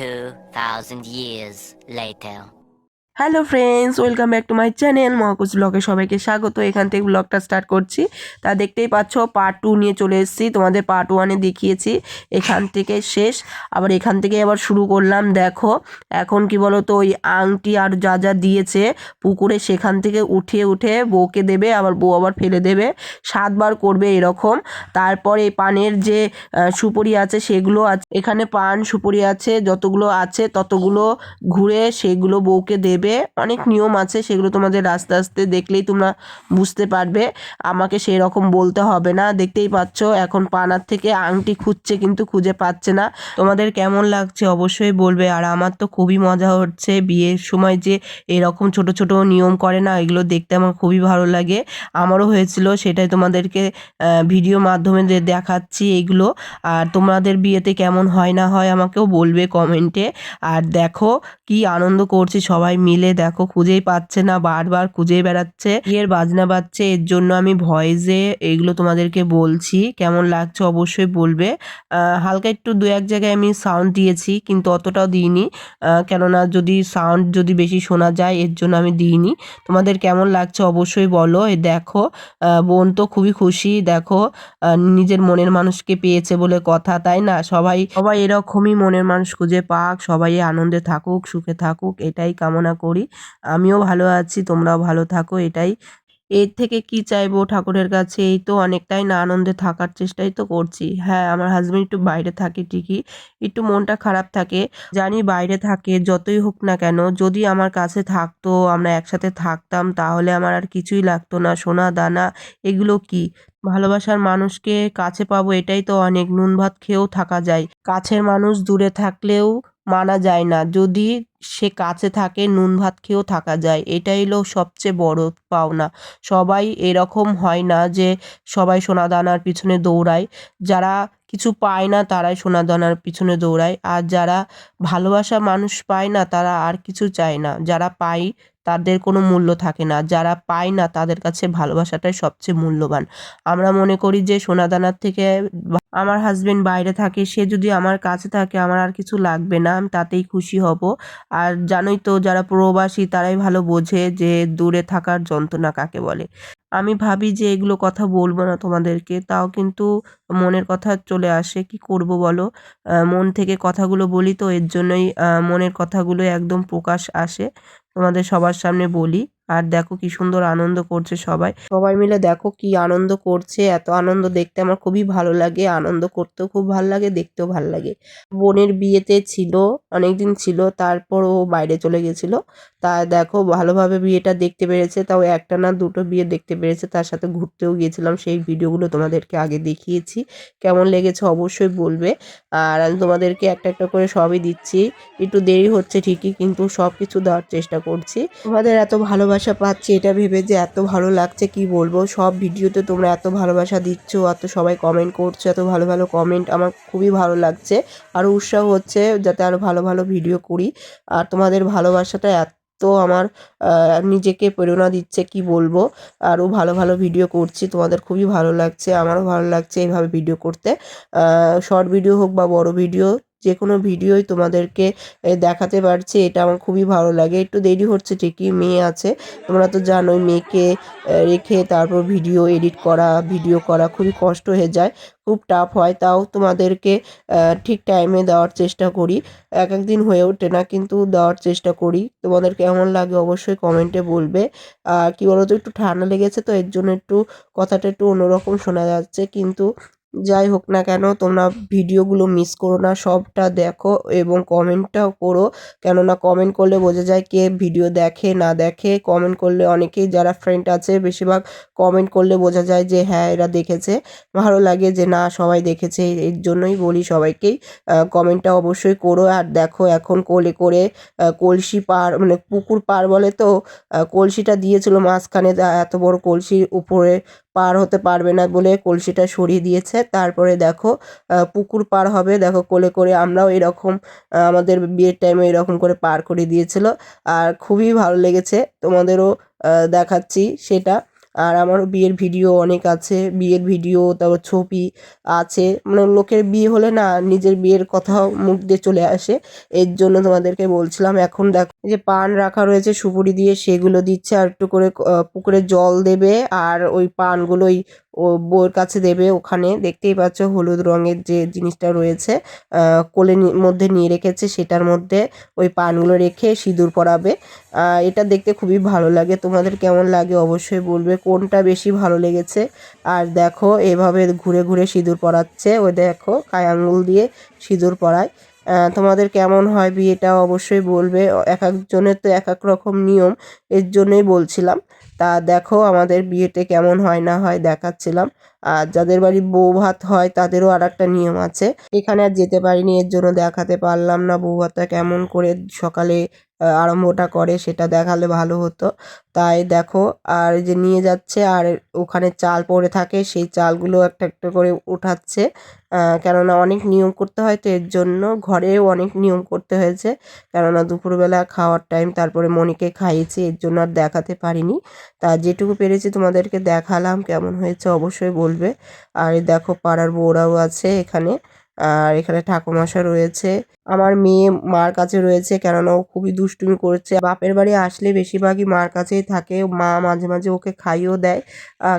2,000 years later. Hello friends welcome back to my channel মহাকুশ ব্লগে সবাইকে স্বাগত। এখান থেকে ব্লগটা স্টার্ট করছি। তা দেখতেই পাচ্ছ পার্ট টু নিয়ে চলে এসেছি, তোমাদের পার্ট ওয়ানে দেখিয়েছি। এখান থেকে শেষ। আবার এখান থেকে আবার শুরু করলাম, দেখো। এখন কি বলো তো ওই আংটি আর যা যা দিয়েছে, পুকুরে সেখান থেকে উঠে উঠে বউকে দেবে, আবার বউ আবার ফেলে দেবে। সাতবার করবে এরকম। তারপর পানের যে সুপুরি আছে, সেগুলো আছে। এখানে পান, সুপুরি আছে, যতগুলো আছে, ততগুলো ঘুরে সেগুলো বউকে দেবে। অনেক নিয়ম আছে, সেগুলো তোমাদের আস্তে আস্তে দেখলেই তোমরা বুঝতে পারবে। আমাকে সেই রকম বলতে হবে না। দেখতেই পাচ্ছ, এখন পানার থেকে আংটি খুঁজছে কিন্তু খুঁজে পাচ্ছে না। তোমাদের কেমন লাগছে অবশ্যই বলবে। আর আমার তো খুবই মজা হচ্ছে। বিয়ের সময় যে এরকম ছোট ছোট নিয়ম করে না, এগুলো দেখতে আমার খুবই ভালো লাগে। আমারও হয়েছিল, সেটাই তোমাদেরকে ভিডিও মাধ্যমে দেখাচ্ছি এগুলো। আর তোমাদের বিয়েতে কেমন হয় না হয় আমাকেও বলবে কমেন্টে। আর দেখো কি আনন্দ করছি সবাই মিলে। দেখো খুঁজেই পাচ্ছে না, বারবার খুঁজেই বেড়াচ্ছে। বিয়ের বাজনা বাজছে? এর জন্য আমি ভয়েসে এগুলো তোমাদেরকে বলছি। কেমন লাগছে অবশ্যই বলবে। হালকা একটু দু এক জায়গায় আমি সাউন্ড দিয়েছি, কিন্তু অতটাও দিইনি। কেননা যদি সাউন্ড যদি বেশি শোনা যায়, এর জন্য আমি দিইনি। তোমাদের কেমন লাগছে অবশ্যই বলো। এই দেখো বোন তো খুবই খুশি। দেখো নিজের মনের মানুষকে পেয়েছে বলে কথা, তাই না? সবাই সবাই এরকমই মনের মানুষ খুঁজে পাক, সবাই আনন্দে থাকুক, সুখে থাকুক, এটাই কামনা করি। আমিও ভালো আছি, তোমরাও ভালো থাকো, এটাই। এর থেকে কি চাইব ঠাকুরের কাছে? এই তো অনেকটাই না আনন্দে থাকার চেষ্টাই তো করছি। হ্যাঁ আমার হাজব্যান্ড একটু বাইরে থাকে ঠিকই, একটু মনটা খারাপ থাকে। জানি বাইরে থাকে, যতই হোক না কেন, যদি আমার কাছে থাকতো, আমরা একসাথে থাকতাম, তাহলে আমার আর কিছুই লাগতো না। সোনা, দানা, এগুলো কি? ভালোবাসার মানুষকে কাছে পাবো, এটাই তো অনেক। নুন ভাত খেয়েও থাকা যায়। কাছের মানুষ দূরে থাকলেও মানা যায় না। যদি সে কাছে থাকে, নুন ভাত খেয়েও থাকা যায়। এটাই হলো সবচেয়ে বড় পাওনা। সবাই এরকম হয় না যে সবাই সোনাদানার পিছনে দৌড়ায়। যারা কিছু পায় না, তারাই সোনাদানার পিছনে দৌড়ায়। আর যারা ভালোবাসা মানুষ পায় না, তারা আর কিছু চায় না। যারা পায় তাদের কোনো মূল্য থাকে না। যারা পায় না, তাদের কাছে ভালোবাসাটাই সবচেয়ে মূল্যবান। আমরা মনে করি যে সোনা দানার থেকে আমার হাজবেন্ড বাইরে থাকে, সে যদি আমার কাছে থাকে, আমার আর কিছু লাগবে না, আমি তাতেই খুশি হব। আর জানোই তো, যারা প্রবাসী, তারাই ভালো বোঝে যে, দূরে থাকার যন্ত্রণা কাকে বলে। আমি ভাবি যে, এগুলো কথা বলব না তোমাদেরকে, তাও কিন্তু মনের কথা চলে আসে। কি করব বলো? মন থেকে কথাগুলো বলি তো, এর জন্যই মনের কথাগুলো একদম প্রকাশ আসে। তোমাদের সবার সামনে বলি আর দেখো কি সুন্দর আনন্দ করছে সবাই। সবাই মিলে দেখো কি আনন্দ করছে, এত আনন্দ দেখতে আমার খুবই ভালো লাগে, আনন্দ করতেও খুব ভালো লাগে, দেখতেও ভালো লাগে। বোনের বিয়েতে ছিল অনেক দিন ছিল, তারপর ও বাইরে চলে গেছিল। তা দেখো ভালোভাবে বিয়েটা দেখতে পেরেছে, তাও একটা না দুটো বিয়ে দেখতে পেরেছে, তার সাথে ঘুরতেও গিয়েছিলাম, সেই ভিডিওগুলো তোমাদেরকে আগে দেখিয়েছি। কেমন লেগেছে অবশ্যই বলবে, আর আমি তোমাদেরকে একটা একটা করে সবই দিচ্ছি। একটু দেরি হচ্ছে ঠিকই, কিন্তু সব কিছু দেওয়ার চেষ্টা করছি। তোমাদের এত ভালোবাসা পাচ্ছি, এটা ভেবে যে এত ভালো লাগছে, কি বলব? সব ভিডিওতে তোমরা এত ভালোবাসা দিচ্ছ, এত সবাই কমেন্ট করছ, এত ভালো ভালো কমেন্ট আমার খুবই ভালো লাগছে। আরও উৎসাহ হচ্ছে যাতে আরও ভালো ভালো ভিডিও করি। আর তোমাদের ভালোবাসাটা এত তো আমার নিজেকে প্রেরণা দিচ্ছে, কি বলব? আরও ভালো ভালো ভিডিও করছি, তোমাদের খুবই ভালো লাগছে, আমারও ভালো লাগছে এইভাবে ভিডিও করতে। শর্ট ভিডিও হোক বা বড় ভিডিও যে কোনো ভিডিওই তোমাদেরকে দেখাতে পারছি, এটা আমার খুবই ভালো লাগে। একটু দেরি হচ্ছে ঠিকই, মেয়ে আছে, তোমরা তো জানোই মেয়েকে রেখে তারপর ভিডিও এডিট করা, ভিডিও করা খুবই কষ্ট হয়ে যায়, খুব টাফ হয়, তাও তোমাদেরকে ঠিক টাইমে দেওয়ার চেষ্টা করি। এক এক দিন হয়ে ওঠে না, কিন্তু দেওয়ার চেষ্টা করি। তোমাদের কেমন লাগে অবশ্যই কমেন্টে বলবে। আর কী বলো তো একটু ঠান্ডা লেগেছে তো, এর জন্য একটু কথাটা একটু অন্যরকম শোনা যাচ্ছে, কিন্তু যাই হোক না কেন, তোমরা ভিডিওগুলো মিস করো না, সবটা দেখো এবং কমেন্টটাও করো। কেননা কমেন্ট করলে বোঝা যায় কে ভিডিও দেখে, না দেখে। কমেন্ট করলে অনেকেই যারা ফ্রেন্ড আছে, বেশিরভাগ কমেন্ট করলে বোঝা যায় যে হ্যাঁ এরা দেখেছে। ভালো লাগে যে, না, সবাই দেখেছে, এর জন্যই বলি সবাইকেই কমেন্টটা অবশ্যই করো। আর দেখো এখন কোলে করে কলসি পার মানে পুকুর পার বলে তো কলসিটা দিয়েছিল মাঝখানে এত বড় কলসির উপরে পার হতে পারবে না বলে কলসিটা সরিয়ে দিয়েছে। তারপরে দেখো পুকুর পার হবে। দেখো, কোলে করে আমরাও এরকম আমাদের বিয়ের টাইমে এরকম করে পার করে দিয়েছিল। আর খুবই ভালো লেগেছে। তোমাদেরও দেখাচ্ছি সেটা। আর আমারও বিয়ের ভিডিও অনেক আছে, বিয়ের ভিডিও, তারপর ছবি আছে। মানে লোকের বিয়ে হলে না নিজের বিয়ের কথাও মুখ দিয়ে চলে আসে। এর জন্য তোমাদেরকে বলছিলাম, এখন দেখো যে পান রাখা রয়েছে, সুপুরি দিয়ে সেগুলো দিচ্ছে, আর একটু করে পুকুরে জল দেবে, আর ওই পানগুলোই ও বউয়ের কাছে দেবে ওখানে। দেখতেই পাচ্ছ হলুদ রঙের যে জিনিসটা রয়েছে কোলে মধ্যে নিয়ে রেখেছে সেটার মধ্যে ওই পানগুলো রেখে সিঁদুর পরাবে। এটা দেখতে খুবই ভালো লাগে। তোমাদের কেমন লাগে অবশ্যই বলবে। কোনটা বেশি ভালো লেগেছে? আর দেখো, এভাবে ঘুরে ঘুরে সিঁদুর পরাচ্ছে। ওই দেখো, কায় আঙ্গুল দিয়ে সিঁদুর পরায়। তোমাদের কেমন হয় বিয়েটা অবশ্যই বলবে। এক একজনের তো এক এক রকম নিয়ম, এর জন্যই বলছিলাম। তা দেখো আমাদের বিয়েতে কেমন হয় না হয় দেখাচ্ছিলাম। আর যাদের বাড়ি বউ ভাত হয়, তাদেরও আর একটা নিয়ম আছে। এখানে আর যেতে পারিনি, এর জন্য দেখাতে পারলাম না বউ ভাতটা কেমন করে সকালে আরম্ভটা করে, সেটা দেখালে ভালো হতো। তাই দেখো, আর যে নিয়ে যাচ্ছে, আর ওখানে চাল পড়ে থাকে, সেই চালগুলো একটা একটা করে উঠাচ্ছে। কেননা অনেক নিয়ম করতে হয়, তো এর জন্য ঘরেও অনেক নিয়ম করতে হয়েছে। কেননা দুপুরবেলা খাওয়ার টাইম তারপরে মনিকে খাইয়েছি, এর জন্য আর দেখাতে পারিনি। তা যেটুকু পেরেছি তোমাদেরকে দেখালাম, কেমন হয়েছে অবশ্যই বলবে। আর দেখো, পাড়ার বউরাও আছে এখানে। আর এখানে ঠাকুরমশা রয়েছে। আমার মেয়ে মার কাছে রয়েছে, কেননা ও খুবই দুষ্টুমি করছে। বাপের বাড়ি আসলে বেশিরভাগই মার কাছেই থাকে। মা মাঝে মাঝে ওকে খাইয়েও দেয়।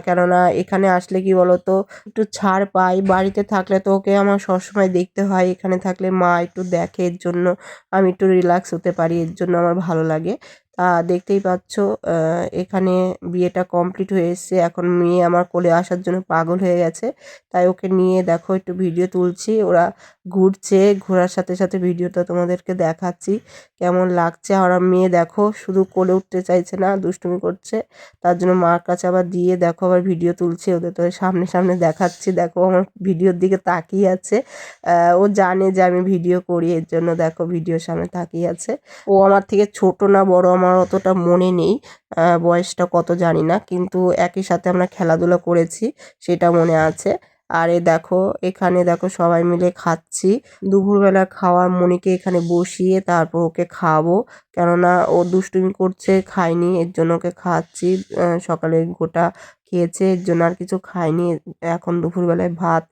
কেননা এখানে আসলে কি বলতো, একটু ছাড় পাই বাড়িতে থাকলে তো ওকে আমার সবসময় দেখতে হয়। এখানে থাকলে মা একটু দেখে, এর জন্য আমি একটু রিল্যাক্স হতে পারি, এর জন্য আমার ভালো লাগে। তা দেখতেই পাচ্ছ এখানে বিয়েটা কমপ্লিট হয়ে এসছে। এখন মেয়ে আমার কোলে আসার জন্য পাগল হয়ে গেছে। তাই ওকে নিয়ে দেখো, একটু ভিডিও তুলছি। ওরা ঘুরছে, ঘোরার সাথে সাথে ভিডিওটা তোমাদেরকে দেখাচ্ছি। কেমন লাগছে? আর মেয়ে, দেখো, শুধু কোলে উঠতে চাইছে না, দুষ্টুমি করছে। তার জন্য মার কাছে আবার দিয়ে দেখো, আবার ভিডিও তুলছে। ওদের তো সামনে সামনে দেখাচ্ছি। দেখো, আমার ভিডিওর দিকে তাকিয়ে আছে। ও জানে যে আমি ভিডিও করি, এর জন্য দেখো, ভিডিওর সামনে তাকিয়ে আছে। ও আমার থেকে ছোট না, বড় আমার অতটা মনে নেই। বয়সটা কত জানি না, কিন্তু একই সাথে আমরা খেলাধুলা করেছি, সেটা মনে আছে। আর দেখো, এখানে দেখো সবাই মিলে খাচ্ছি। দুপুরবেলা খাওয়া মনিকে এখানে বসিয়ে তারপর ওকে খাওয়াবো। কেননা ও দুষ্টুমি করছে, খায়নি, এর জন্য ওকে খাওয়াচ্ছি সকালে গোটা খেয়েছে, এর জন্য আর কিছু খায়নি। এখন দুপুরবেলায় ভাত,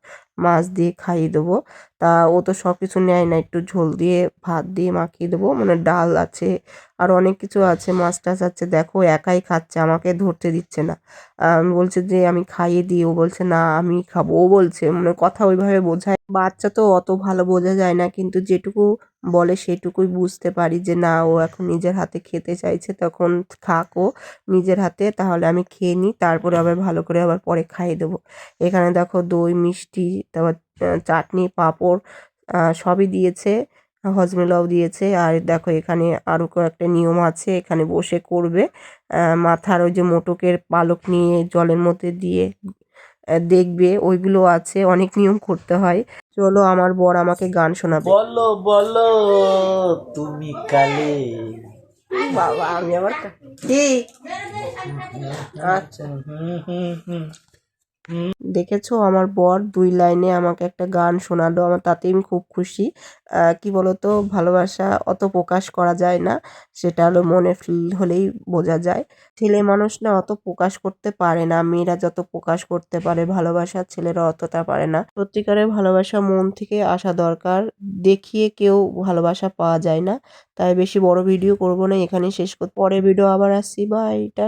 মাছ দিয়ে খাইয়ে দেবো। তা ও তো সব কিছু নেয় না। একটু ঝোল দিয়ে, ভাত দিয়ে মাখিয়ে দেবো। মানে ডাল আছে, আর অনেক কিছু আছে, মাছ টাছ আছে। দেখো একাই খাচ্ছে, আমাকে ধরতে দিচ্ছে না। আমি বলছে যে, আমি খাইয়ে দিই। ও বলছে, না, আমি খাব। ও বলছে মানে কথা ওইভাবে বোঝায়। বাচ্চা তো অত ভালো বোঝা যায় না, কিন্তু যেটুকু বলে সেটুকুই বুঝতে পারি যে, না, ও এখন নিজের হাতে খেতে চাইছে, তখন খাক ও নিজের হাতে। তাহলে আমি খেয়ে নিই, তারপরে আবার ভালো করে আবার পরে খাইয়ে দেবো। এখানে দেখো দই, মিষ্টি, তারপর চাটনি পাঁপড় সবই দিয়েছে হজমেলাও দিয়েছে। আর দেখো এখানে আরও কয়েকটা নিয়ম আছে এখানে বসে করবে। মাথার ওই যে মোটকের পালক নিয়ে জলের মধ্যে দিয়ে দেখবে ওইগুলো আছে অনেক নিয়ম করতে হয়। চলো আমার বর আমাকে গান শোনাবে। বলো বলো তুমি কালে? বাবা আমি আবার কি আচ্ছা হুম হুম হুম। দেখেছ? আমার বর দুই লাইনে আমাকে একটা গান শোনালো। আমার তাতেই আমি খুব খুশি। কি বলতো? ভালোবাসা অত প্রকাশ করা যায় না। সেটা হলো মনে ফিল হলেই বোঝা যায়। ছেলে মানুষ না অত প্রকাশ করতে পারে না। মেয়েরা যত প্রকাশ করতে পারে ভালোবাসা ছেলেরা অতটা পারে না। সত্যিকারের ভালোবাসা মন থেকে আসা দরকার। দেখিয়ে কেউ ভালোবাসা পাওয়া যায় না। তাই বেশি বড় ভিডিও করব না। এখানেই শেষ পরে ভিডিও আবার আসছি। বা এটা